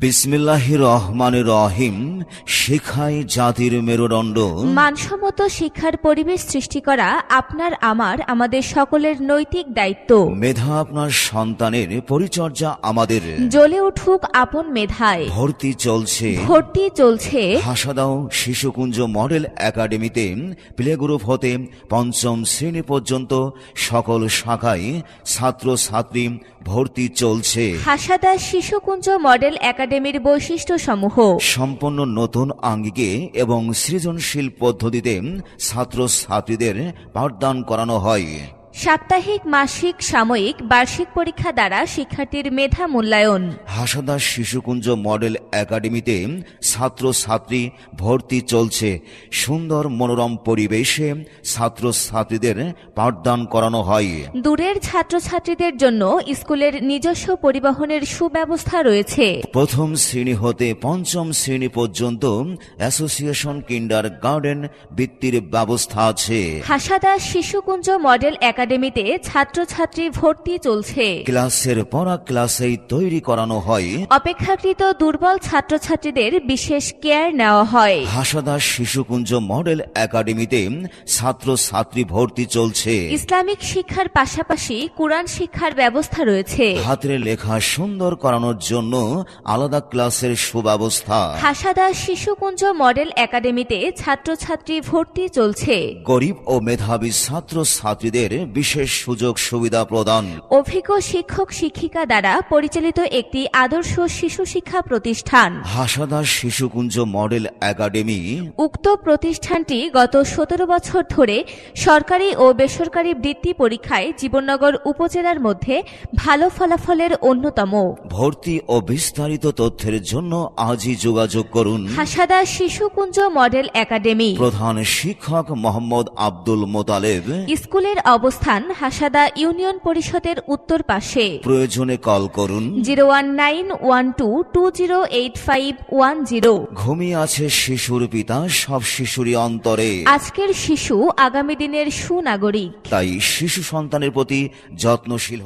বিসমিল্লাহ রহমান রহিম শিখাই জাতির মেরুদণ্ড। মানসম্মত শিক্ষার পরিবেশ সৃষ্টি করা আপনার আমার আমাদের সকলের নৈতিক দায়িত্ব। মেধা আপনার সন্তানের পরিচর্যা আমাদের। জ্বলে উঠুক আপন মেধায়। ভর্তি চলছে। ভর্তি চলছে। হাসাদাও শিশুকুঞ্জ মডেল একাডেমিতে। প্লে গ্রুপ হতে পঞ্চম শ্রেণি পর্যন্ত সকল শাখায় ছাত্র ছাত্রী ভর্তি চলছে। হাসাদা শিশুকুঞ্জ মডেল একাডেমির বৈশিষ্ট্য সমূহ সম্পূর্ণ নতুন আঙ্গিকে এবং সৃজনশীল পদ্ধতিতে ছাত্র ছাত্রীদের পাঠদান করানো হয়। সাপ্তাহিক মাসিক সাময়িক বার্ষিক পরীক্ষা দ্বারা শিক্ষার্থীর মেধা মূল্যায়ন। হাসাদা শিশুকুঞ্জ মডেল একাডেমিতে ছাত্র ছাত্রী ভর্তি চলছে। সুন্দর মনোরম পরিবেশে ছাত্র ছাত্রীদের পাঠদান করানো হয়। দূরের ছাত্রছাত্রীদের জন্য স্কুলের নিজস্ব পরিবহনের সুব্যবস্থা রয়েছে। প্রথম শ্রেণি হতে পঞ্চম শ্রেণি পর্যন্ত অ্যাসোসিয়েশন কিন্ডার গার্ডেন বৃত্তির ব্যবস্থা আছে। হাসাদা শিশুকুঞ্জ মডেল একাডেমিতে ছাত্রছাত্রী ভর্তি চলছে। ক্লাসের পড়া ক্লাসেই তৈরি করানো হয়। অপেক্ষাকৃত দুর্বল ছাত্রছাত্রীদের বিশেষ কেয়ার নেওয়া হয়। হাসাদা শিশুকুঞ্জ মডেল একাডেমিতে ছাত্র ছাত্রী ভর্তি চলছে। ইসলামিক শিক্ষার পাশাপাশি কোরআন শিক্ষার ব্যবস্থা রয়েছে। হাতের লেখা সুন্দর করানোর জন্য আলাদা ক্লাসের সুব্যবস্থা। হাসাদা শিশুকুঞ্জ মডেল একাডেমিতে ছাত্রছাত্রী ভর্তি চলছে। গরিব ও মেধাবী ছাত্র ছাত্রীদের বিশেষ সুযোগ সুবিধা প্রদান। অভিজ্ঞ শিক্ষক শিক্ষিকা দ্বারা পরিচালিত একটি আদর্শ শিশু শিক্ষা প্রতিষ্ঠান। Hasada Shishukunja Model Academy. উক্ত প্রতিষ্ঠানটি গত সতেরো বছর ধরে সরকারি ও বেসরকারি বৃত্তি পরীক্ষায় জীবননগর উপজেলার মধ্যে ভালো ফলাফলের অন্যতম। ভর্তি ও বিস্তারিত তথ্যের জন্য আজই যোগাযোগ করুন। Hasada Shishukunja Model Academy. প্রধান শিক্ষক মোহাম্মদ আব্দুল মোতালেব। স্কুলের অবস্থান হাসাদা ইউনিয়ন পরিষদের উত্তর পাশে। প্রয়োজনে কল করুন। Zero one nine one two two zero eight five one zero. ঘুমিয়ে আছে শিশুর পিতা সব শিশুরই অন্তরে। আজকের শিশু আগামী দিনের সুনাগরিক। তাই শিশু সন্তানের প্রতি যত্নশীল